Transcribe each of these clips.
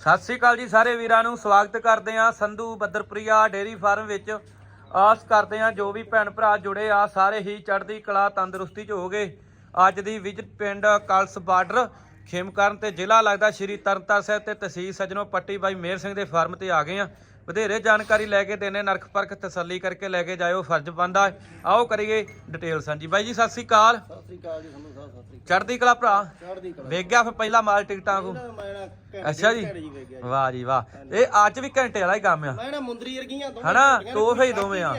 ਸਤਿ ਸ੍ਰੀ ਅਕਾਲ ਜੀ ਸਾਰੇ ਵੀਰਾਂ ਨੂੰ, ਸਵਾਗਤ ਕਰਦੇ ਆ ਸੰਧੂ ਬੱਦਰਪ੍ਰਿਆ ਡੇਰੀ ਫਾਰਮ ਵਿੱਚ। ਆਸ ਕਰਦੇ ਆ ਜੋ ਵੀ ਭੈਣ ਭਰਾ ਜੁੜੇ ਆ, ਸਾਰੇ ਹੀ ਚੜ੍ਹਦੀ ਕਲਾ ਤੰਦਰੁਸਤੀ ਚ ਹੋਗੇ ਅੱਜ ਦੀ ਵਿਜਿਟ ਪਿੰਡ ਕਲਸ ਬਾਰਡਰ, ਖੇਮਕਰਨ ਤੇ ਜ਼ਿਲ੍ਹਾ ਲੱਗਦਾ ਸ਼੍ਰੀ ਤਰਨਤਾਰਨ ਸਾਹਿਬ ਤੇ ਤਹਿਸੀਲ ਸਜਣੋ ਪੱਟੀ ਬਾਈ ਮੇਰ ਸਿੰਘ ਦੇ ਫਾਰਮ ਤੇ ਆ ਗਏ ਆ ਵਧੇਰੇ ਜਾਣਕਾਰੀ ਲੈ ਕੇ ਦੇਣੇ ਨਰਖ ਪਰਖ ਤਸੱਲੀ ਕਰਕੇ ਲੈ ਕੇ ਜਾਇਓ ਫਰਜ਼ ਬੰਦਾ ਆਓ ਕਰੀਏ ਡਿਟੇਲ ਸਾਂਝੀ। ਬਾਈ ਜੀ ਸਤਿ ਸ੍ਰੀ ਅਕਾਲ। ਸਤਿ ਸ੍ਰੀ ਅਕਾਲ ਜੀ ਤੁਹਾਨੂੰ ਸਾਹਿਬ ਸਤਿ ਸ੍ਰੀ ਚੜ੍ਹਦੀ ਕਲਾ ਭਰਾ? ਚੜ੍ਹਦੀ ਕਲਾ। ਵੇਖ ਗਿਆ ਫਿਰ ਪਹਿਲਾ ਮਾਲ ਟਿਕਟਾਂ ਕੋ? ਅੱਛਾ ਜੀ। ਵਾਹ ਜੀ ਵਾਹ। ਇਹ ਅੱਜ ਵੀ ਘੰਟੇ ਵਾਲਾ ਹੀ ਕੰਮ ਆ। ਮੈਂ ਨਾ ਮੁੰਦਰੀ ਵਰਗੀਆਂ ਦੋਵੇਂ ਹਨਾ? ਤੋਹਫੇ ਹੀ ਦੋਵੇਂ ਆ।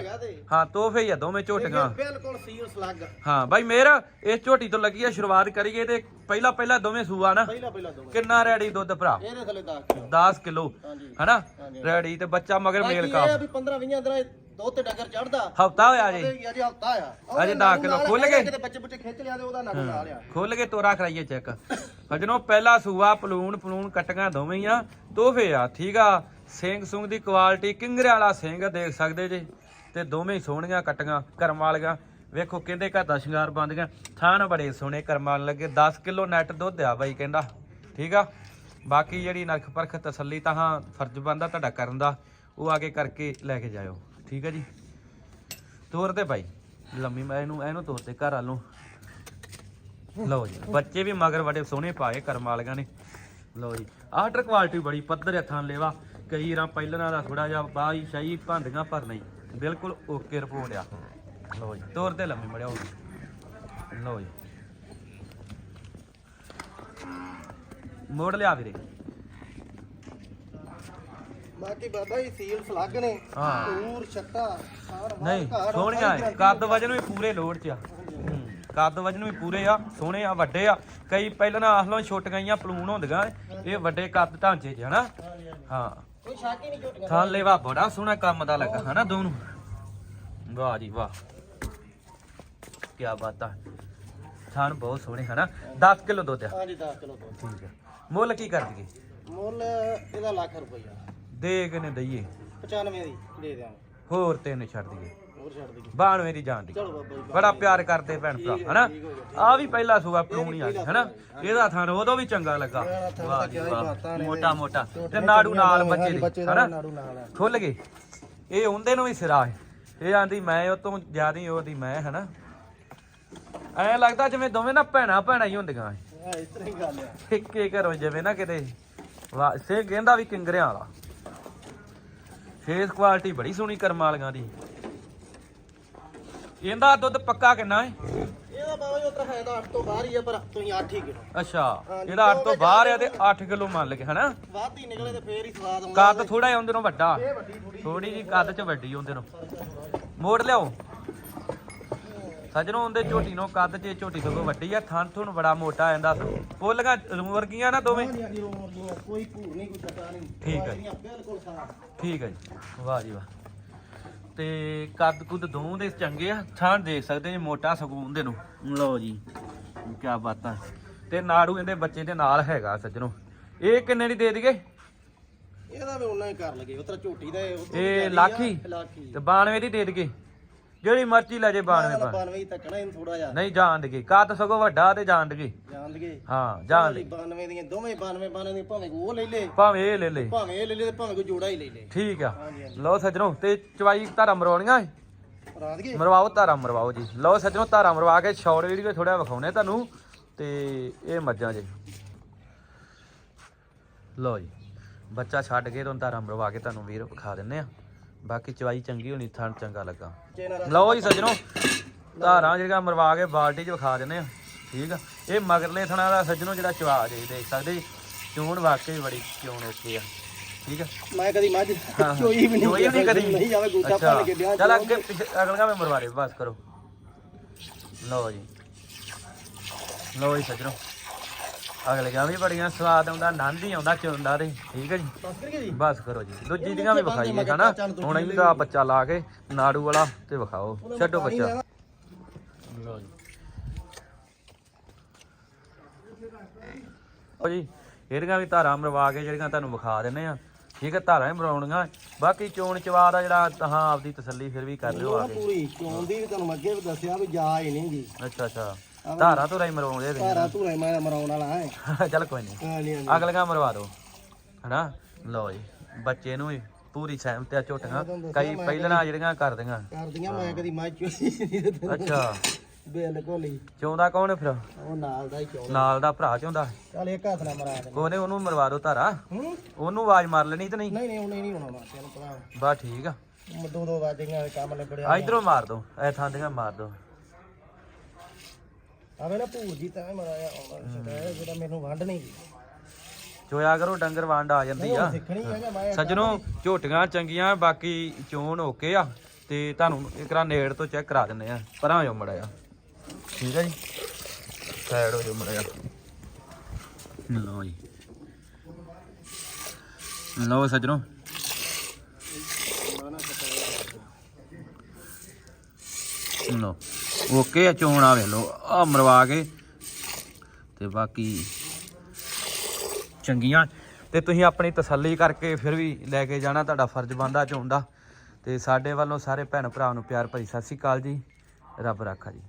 ਹਾਂ ਤੋਹਫੇ ਹੀ ਆ ਦੋਵੇਂ ਝੋਟੀਆਂ। ਇਹ ਬਿਲਕੁਲ ਸੀਲ ਸਲੱਗ ਹਾਂ ਬਾਈ ਮੇਰ ਇਸ ਝੋਟੀ ਤੋਂ ਲੱਗੀ ਆ ਸ਼ੁਰੂਆਤ ਕਰੀਏ ਤੇ ਪਹਿਲਾ ਪਹਿਲਾ ਦੋਵੇਂ ਸੂਆ ਨਾ। ਪਹਿਲਾ ਪਹਿਲਾ ਦੋਵੇਂ। ਕਿੰਨਾ ਰੈਡੀ ਦੁੱਧ ਭਰਾ? ਇਹਦੇ ਥੱਲੇ 10 ਕਿਲੋ। 10 ਕਿਲੋ। ਹਨਾ। ਰੈਡੀ ਤੇ ਬੱਚਾ ਮਗਰ ਮੇਲ ਕਾ ਵੀ 15 20 ਦਿਨਾਂ ਦੁੱਧ ਤੇ ਡੰਗਰ ਚੜਦਾ? ਹਫਤਾ ਹੋਇਆ ਜੀ। ਅਜੇ ਹਫਤਾ ਆ। ਅਜੇ ਦਸ ਕਿਲੋ ਖੁੱਲ ਗਏ? ਕਿਤੇ ਬੱਚੇ ਬੁੱਚੇ ਖਿੱਚ ਲਿਆ ਤੇ ਉਹਦਾ ਨਗ ਲਾ ਲਿਆ। ਖੋਲ ਕੇ ਤੋਰਾ ਕਰਾਈਏ ਚੈੱਕ। ਸਜਣੋ ਪਹਿਲਾ ਸੂਆ ਪਲੂਣ ਪਲੂਣ ਕਟੀਆਂ ਦੋਵੇਂ ਹੀ ਆ। ਤੋਹਫੇ ਆ ਠੀਕ ਆ। ਸਿੰਘ ਸੁੰਗ ਦੀ ਕੁਆਲਿਟੀ ਕਿੰਗਰੇ ਵਾਲਾ ਸਿੰਘ ਦੇਖ ਸਕਦੇ ਜੇ। ਤੇ ਦੋਵੇਂ ਸੋਹਣੀਆਂ ਕਟੀਆਂ ਕਰਮ ਵਾਲੀਆਂ। ਵੇਖੋ ਕਹਿੰਦੇ ਘਰ ਦਾ ਸ਼ਿੰਗਾਰ ਬੰਦੀਆਂ ਥਾਣ ਬੜੇ ਸੋਹਣੇ ਕਰਮਾਂ ਲੱਗੇ। 10 ਕਿਲੋ ਨੈਟ ਦੁੱਧ ਆ ਬਾਈ ਕਹਿੰਦਾ। ਠੀਕ ਆ? ਬਾਕੀ ਜਿਹੜੀ ਨਰਖ ਪਰਖ ਤਸੱਲੀ ਤਾਂ ਹਾਂ, ਫਰਜ਼ ਬੰਦਾ ਤੁਹਾਡਾ ਕਰਨ ਦਾ। ਉਹ ਆ ਕੇ ਕਰਕੇ ਲੈ ਕੇ ਜਾਇਓ। ਠੀਕ ਹੈ ਜੀ? ਤੋਰ ਤੇ ਬਾਈ। ਲੰਮੀ ਮੈਂ ਇਹਨੂੰ ਇਹਨੂੰ ਤੋਰ ਤੇ ਘਰ ਵੱਲ ਨੂੰ। ਲਓ ਜੀ, ਬੱਚੇ ਵੀ ਮਗਰ ਬੜੇ ਸੋਹਣੇ ਪਾਏ ਕਰਮ ਵਾਲੀਆਂ ਨੇ। ਲਓ ਜੀ ਆਰਡਰ ਕੁਆਲਿਟੀ ਬੜੀ, ਪੱਧਰ ਹੱਥਾਂ ਲੇਵਾ। ਕਈ ਰਾਂ ਪਹਿਲਾਂ ਦਾ ਥੋੜਾ ਜਿਹਾ ਬਾਈ ਸ਼ਾਹੀ ਭਾਂਡੀਆਂ ਪਰ ਨਹੀਂ। ਬਿਲਕੁਲ ਓਕੇ ਰਿਪੋਰਟ ਆ। ਲਓ ਜੀ, ਤੋਰ ਤੇ ਲੰਮੀ ਮੜਿਆ ਹੋ ਲਓ ਜੀ। ਮੋੜ ਲਿਆ ਵੀਰੇ। ਬਾਕੀ ਬਾਬਾ ਜੀ ਸੀਲ ਸਲੱਗ ਨੇ। ਹਾਂ। ਛੱਟਾ ਸਾਰ ਨਹੀਂ ਘਰ ਸੋਹਣੀਆਂ ਐ। ਕੱਦ ਵਜਨ ਵੀ ਪੂਰੇ ਲੋਡ ਚ ਆ। ਹੂੰ, ਕੱਦ ਵਜਨ ਵੀ ਪੂਰੇ ਆ ਸੋਹਣੇ ਆ ਵੱਡੇ ਆ। ਕਈ ਪਹਿਲਾਂ ਆਹਲੋਂ ਛੋਟੀਆਂ ਜੀਆਂ ਪਲੂਣ ਹੁੰਦੀਆਂ ਇਹ ਵੱਡੇ ਕੱਦ ਢਾਂਚੇ 'ਚ ਹਨਾ। ਹਾਂ। ਕੋਈ ਸ਼ੱਕ ਹੀ ਨਹੀਂ ਝੋਟੀਆਂ ਥਾਂ ਲੈਵਾ ਬੜਾ ਸੋਹਣਾ ਕੰਮ ਦਾ ਲੱਗਾ ਹਨਾ ਦੋਨੋਂ? ਵਾਹ ਜੀ ਵਾਹ। ਕੀ ਬਾਤ। ਆ ਥਾਂ ਬਹੁਤ ਸੋਹਣੇ ਹਨਾ? 10 ਕਿਲੋ ਦੁੱਧ ਆ। ਹਾਂਜੀ 10 ਕਿਲੋ ਦੁੱਧ। ਠੀਕ ਆ। ਮੁੱਲ ਕੀ ਕਰ ਦਈਏ? ਮੁੱਲ ਇਹਦਾ ਲੱਖ ਰੁਪਈਆ। ਦੇ ਕਿਨੇ ਦਈਏ। 95 ਦੀ ਦੇ ਦਿਆਂਗੇ। ਹੋਰ ਤਿੰਨ ਛੱਡ ਦਈਏ। ਹੋਰ ਛੱਡ ਦਈਏ। 92 ਦੀ ਜਾਣ ਦੀ। ਚਲੋ ਬਾਬਾ ਜੀ ਬੜਾ ਪਿਆਰ ਕਰਦੇ ਭੈਣ ਭਰਾ ਹਨਾ? ਆ ਵੀ ਪਹਿਲਾ ਸੂਆ ਪਲੂਣੀ ਆ ਗਈ ਹਨਾ? ਇਹਦਾ ਥਾਂ ਉਦੋਂ ਵੀ ਚੰਗਾ ਲੱਗਾ। ਵਾਹ ਜੀ ਵਾਹ। ਮੋਟਾ ਮੋਟਾ। ਤੇ ਨਾੜੂ ਨਾਲ ਬੱਚੇ ਦੇ ਦਾ ਹਨਾ? ਨਾੜੂ ਨਾਲ ਆ। ਖੁੱਲ ਗਏ। ਇਹ ਹੁੰਦੇ ਨੂੰ ਵੀ ਸਿਰਾ ਹੈ। ਇਹ ਆਂਦੀ ਮੈਂ ਉਹ ਤੋਂ ਜ਼ਿਆਦੀ ਉਹਦੀ ਮੈਂ ਹਨਾ? ਐ ਲੱਗਦਾ ਜਿਵੇਂ ਦੋਵੇਂ ਨਾ ਭੈਣਾ ਭੈਣਾ ਹੀ ਹੁੰਦੀਆਂ ਐ। ਇਸ ਤਰ੍ਹਾਂ ਹੀ ਗੱਲ ਆ। ਇੱਕੇ ਘਰੋਂ ਜਿਵੇਂ ਨਾ ਕਿਤੇ ਵਾਹ ਸੇ ਕਹਿੰਦਾ ਵੀ ਕਿੰਗਰਿਆਂ ਵਾਲਾ। ਫੇਸ ਕੁਆਲਿਟੀ ਬੜੀ ਸੋਹਣੀ ਕਰਮਾਂ ਵਾਲੀਆਂ ਦੀ। ਇਹਦਾ ਦੁੱਧ ਪੱਕਾ ਕਿੰਨਾ ਹੈ? ਇਹਦਾ ਬਾਬਾ ਜੀ ਉਤਰਾ ਹੈ ਤਾਂ 8 ਤੋਂ ਬਾਹਰ ਹੀ ਆ ਪਰ ਤੁਸੀਂ 8 ਹੀ ਕਿਲੋ ਅੱਛਾ ਇਹਦਾ 8 ਤੋਂ ਬਾਹਰ ਆ ਤੇ 8 ਕਿਲੋ ਮੰਨ ਲਗੇ ਹਨਾ? ਵੱਧ ਹੀ ਨਿਕਲੇ ਤੇ ਫੇਰ ਹੀ ਸਵਾਦ ਆਉਂਦਾ ਕੱਦ ਥੋੜਾ ਜਿਹਾ ਉਹਦੇ ਨਾਲੋਂ ਵੱਡਾ। ਥੋੜੀ ਜੀ ਕੱਦ ਚ ਵੱਡੀ ਉਹਦੇ ਨਾਲੋਂ। ਮੋੜ ਲਿਆਓ। ਸਜਣੋਂ ਉਹਦੇ ਝੋਟੀ ਨੂੰ ਕੱਦ ਚ ਝੋਟੀ ਤੋਂ ਵੱਡੀ ਆ ਥਣ ਥੁਣ ਬੜਾ ਮੋਟਾ ਆ ਜਾਂਦਾ ਫੁੱਲੀਆਂ ਵਰਗੀਆਂ ਨਾ ਦੋਵੇਂ? ਹਾਂਜੀ ਹਾਂਜੀ ਰੋਮ ਵਰਗੀਆਂ ਕੋਈ ਭੂਰ ਨਹੀਂ ਕੋਈ ਛੱਟਾ ਨਹੀਂ। ਠੀਕ ਹੈ। ਜੀ। ਬਿਲਕੁਲ ਸਾਫ਼। ਠੀਕ ਹੈ ਜੀ। ਵਾਹ ਜੀ ਵਾਹ। ਤੇ ਕੱਦ ਕੁੱਦ ਦੋਵੇਂ ਦੇ ਚੰਗੇ ਆ? ਥਾਂ ਦੇਖ ਸਕਦੇ ਜੀ ਮੋਟਾ ਸਕੂਨ ਦੇ ਨੂੰ। ਲਓ ਜੀ ਕੀ ਬਾਤਾਂ ਤੇ ਨਾੜੂ ਇਹਦੇ ਬੱਚੇ ਦੇ ਨਾਲ ਹੈਗਾ ਸੱਜਣੋ। ਇਹ ਕਿੰਨੇ ਦੀ ਦੇ ਦਈਏ? ਇਹਦਾ ਵੀ ਉਹਨਾਂ ਹੀ ਕਰ ਲਗੇ ਉਤਰਾ ਝੋਟੀ ਦਾ ਇਹ ਤੋਂ ਇਹ ਜ਼ਿਆਦੀ ਆ, ਲਾਖੀ? ਲਾਖੀ। ਤੇ 92 ਦੀ ਦੇ ਦਈਏ? ਜਿਹੜੀ ਮਰਜ਼ੀ ਲੈ ਜੇ 92 ਪਾ 92 ਤੱਕਣਾ ਇਹਨੂੰ ਥੋੜਾ ਜਿਹਾ। ਨਹੀਂ ਜਾਣ ਦਈਏ ਕੱਦ ਸਗੋਂ ਵੱਡਾ ਤੇ ਜਾਣ ਦਈਏ ਜਾਣ ਲਗੇ ਹਾਂ ਜਾਣ ਲਈ 92 ਦੀਆਂ ਦੋਵੇਂ 92 92 ਦੀਆਂ ਭਾਵੇਂ ਉਹ ਲੈ ਲੇ। ਭਾਵੇਂ ਇਹ ਲੈ ਲੈ। ਭਾਵੇਂ ਇਹ ਲੈ ਲੇ ਤੇ ਭਾਵੇਂ ਕੋਈ ਜੋੜਾ ਹੀ ਲੈ ਲੇ। ਠੀਕ ਆ। ਲਓ ਸੱਜਣੋ ਤੇ ਚਵਾਈ ਧਾਰਾ ਮਰਵਾਉਣੀਆਂ ਮਰਵਾਓ ਧਾਰਾ ਮਰਵਾਓ ਜੀ। ਲਓ ਸੱਜਣੋ ਧਾਰਾ ਮਰਵਾ ਕੇ ਸ਼ਾਰਟ ਵੀਡੀਓ ਥੋੜਾ ਵਿਖਾਉਣੇ ਤੁਹਾਨੂੰ। ਤੇ ਇਹ ਮੱਝਾਂ ਜੀ। ਲਓ ਜੀ ਬੱਚਾ ਛੱਡ ਕੇ ਤੁਹਾਨੂੰ ਧਾਰਾ ਮਰਵਾ ਕੇ ਤੁਹਾਨੂੰ ਵੀਰ ਵਿਖਾ ਦਿੰਨੇ ਆ। ਬਾਕੀ ਚਵਾਈ ਚੰਗੀ ਹੋਣੀ ਥਣ ਚੰਗਾ ਲੱਗਾ। ਲਓ ਜੀ ਸੱਜਣੋ ਧਾਰਾਂ ਜਿਹੜੀਆਂ ਮਰਵਾ ਕੇ ਬਾਲਟੀ 'ਚ ਵਿਖਾ ਦਿੰਨੇ ਆ ਠੀਕ ਆ? ਇਹ ਮਗਰਲੇ ਥਣਾ ਦਾ ਸੱਜਣੋ ਜਿਹੜਾ ਚਵਾ ਜੇ ਦੇਖ ਸਕਦੇ ਜੀ ਚੋਣ ਵਾਕਈ ਬੜੀ ਚੋਣ ਓਕੇ ਆ ਠੀਕ ਆ? ਮੈਂ ਕਦੀ ਮੱਝ। ਚੋਈ ਵੀ ਨਹੀਂ ਚੋਈ ਨਹੀਂ ਕਦੀ? ਨਹੀਂ ਜਾਵੇ ਗੂਟਾ ਭੰਨ ਕੇ ਵਿਆਹ ਚੱਲ ਅੱਗੇ ਅਗਲਗਾ ਮੈਂ ਮਰਵਾ ਦੇ ਬਸ ਕਰੋ। ਲਓ ਜੀ। ਲਓ ਜੀ ਸੱਜਣੋ। ਅਗਲੇ ਗਾਂ ਵੀ ਬੜੀਆਂ ਸਵਾਦ ਆਉਂਦਾ ਆਨੰਦ ਹੀ ਆਉਂਦਾ ਚੁੰਦਾ ਦੇ ਠੀਕ ਹੈ ਜੀ? ਬਸ ਕਰੀਏ ਜੀ? ਬਸ ਕਰੋ ਜੀ। ਦੂਜੀ ਦੀਆਂ ਵੀ ਵਿਖਾਈਏ ਹਨਾ? ਹੁਣ ਇਹਦਾ ਬੱਚਾ ਲਾ ਕੇ ਨਾੜੂ ਵਾਲਾ ਤੇ ਵਿਖਾਓ। ਛੱਡੋ ਬੱਚਾ। ਲਓ ਜੀ। ਲਓ ਜੀ ਇਹਦੀਆਂ ਵੀ ਧਾਰਾਂ ਮਰਵਾ ਕੇ ਜਿਹੜੀਆਂ ਤੁਹਾਨੂੰ ਵਿਖਾ ਦਿੰਨੇ ਆ। ਠੀਕ ਹੈ ਧਾਰਾਂ ਹੀ ਮਰਾਉਣੀਆਂ ਬਾਕੀ ਚੋਣ ਚਵਾ ਦਾ ਜਿਹੜਾ ਤਹਾਂ ਆਪਦੀ ਤਸੱਲੀ ਫਿਰ ਵੀ ਕਰ ਲਿਓ ਆ ਕੇ। ਪੂਰੀ ਚੋਣ ਦੀ ਵੀ ਤੁਹਾਨੂੰ ਅੱਗੇ ਵੀ ਦੱਸਿਆ ਵੀ ਜਾ ਹੀ ਨਹੀਂ ਜੀ ਅੱਛਾ ਅੱਛਾ। ਧਾਰਾਂ ਧੁਰਾ ਹੀ ਮਰਵਾਉਂਦੇ ਧਾਰਾ ਧੂਰਾ ਮੈਂ ਮਰਾਉਣ ਵਾਲਾ ਹੈ ਚੱਲ ਕੋਈ ਨਹੀਂ ਹਾਂਜੀ ਹਾਂਜੀ ਅਗਲੀਆਂ ਮਰਵਾ ਦਿਓ ਹਨਾ? ਲਓ ਜੀ ਬੱਚੇ ਨੂੰ ਵੀ ਪੂਰੀ ਸਹਿਮਤ ਆ ਝੋਟੀਆਂ। ਮੈਂ ਕਈ ਦੱਸਿਆ ਮੈਂ ਪਹਿਲਾਂ ਜਿਹੜੀਆਂ ਕਰਦੀਆਂ ਕਰਦੀਆਂ ਮੈਂ ਕਦੀ ਮੱਝ ਚੋਈ ਨਹੀਂ ਤੇ ਅੱਛਾ। ਬਿਲਕੁਲ ਹੀ। ਚੋਂਦਾ ਕੌਣ ਹੈ ਫਿਰ? ਉਹ ਨਾਲ ਦਾ ਹੀ ਚੋਣ ਨਾਲ ਦਾ ਭਰਾ ਚੋਂਦਾ। ਚੱਲ ਇੱਕ ਹੱਥ ਨਾਲ ਮਰਾ ਦੇ ਕੋਨੇ ਉਹਨੂੰ ਮਰਵਾ ਦੋ ਧਾਰਾ। ਹੂੰ? ਉਹਨੂੰ ਆਵਾਜ਼ ਮਾਰ ਲੈਣੀ ਤੇ ਨਹੀਂ? ਨਹੀਂ ਨਹੀਂ ਉਹਨੇ ਨਹੀਂ ਹੋਣਾ ਤੈਨੂੰ ਪਤਾ ਬਾ ਠੀਕ ਆ। ਦੋ ਦੋ ਵਾਜੀਆਂ ਕੰਮ ਨਿਬੜਿਆ। ਆ ਇਧਰੋਂ ਮਾਰ ਦੋ ਐ ਥਾਂ ਦੀਆਂ ਮਾਰ ਦੋ। ਆਵੇ ਨਾ ਭੂਰ ਜੀ ਤਾਂ ਮਰਾਇਆ ਆਉਂਦਾ ਜਿਹੜਾ ਮੈਨੂੰ ਵੰਡ ਨਹੀਂ ਗਈ ਚੋਇਆ ਕਰੋ ਡੰਗਰ ਵੰਡ ਆ ਜਾਂਦੀ ਆ। ਸਿੱਖਣੀ ਹੈਗਾ ਮੈਂ ਸੱਜਣੋ ਝੋਟੀਆਂ ਚੰਗੀਆਂ ਬਾਕੀ ਚੋਣ ਓਕੇ ਆ। ਤੇ ਤੁਹਾਨੂੰ ਇਕਰਾ ਨੇੜ ਤੋਂ ਚੈੱਕ ਕਰਾ ਦਿੰਨੇ ਆ। ਪਰਾਂ ਹੋ ਮੜਿਆ ਠੀਕ ਹੈ ਜੀ? ਸਾਈਡ ਹੋ ਜਾ ਮੜਿਆ ਲਓ ਜੀ। ਲਓ ਸੱਜਣੋ। ਲਓ। ਓਕੇ ਆ, ਚੋਣ ਆ ਵੇ ਲੋ ਆ ਮਰਵਾ ਕੇ। ਤੇ ਬਾਕੀ ਚੰਗੀਆਂ। ਤੇ ਤੁਸੀਂ ਆਪਣੀ ਤਸੱਲੀ ਕਰਕੇ ਫਿਰ ਵੀ ਲੈ ਕੇ ਜਾਣਾ, ਤੁਹਾਡਾ ਫਰਜ਼ ਬਣਦਾ ਚੋਣ ਦਾ। ਤੇ ਸਾਡੇ ਵੱਲੋਂ ਸਾਰੇ ਭੈਣ ਭਰਾ ਨੂੰ ਪਿਆਰ ਭਰੀ ਸਤਿ ਸ੍ਰੀ ਅਕਾਲ ਜੀ। ਰੱਬ ਰਾਖਾ ਜੀ।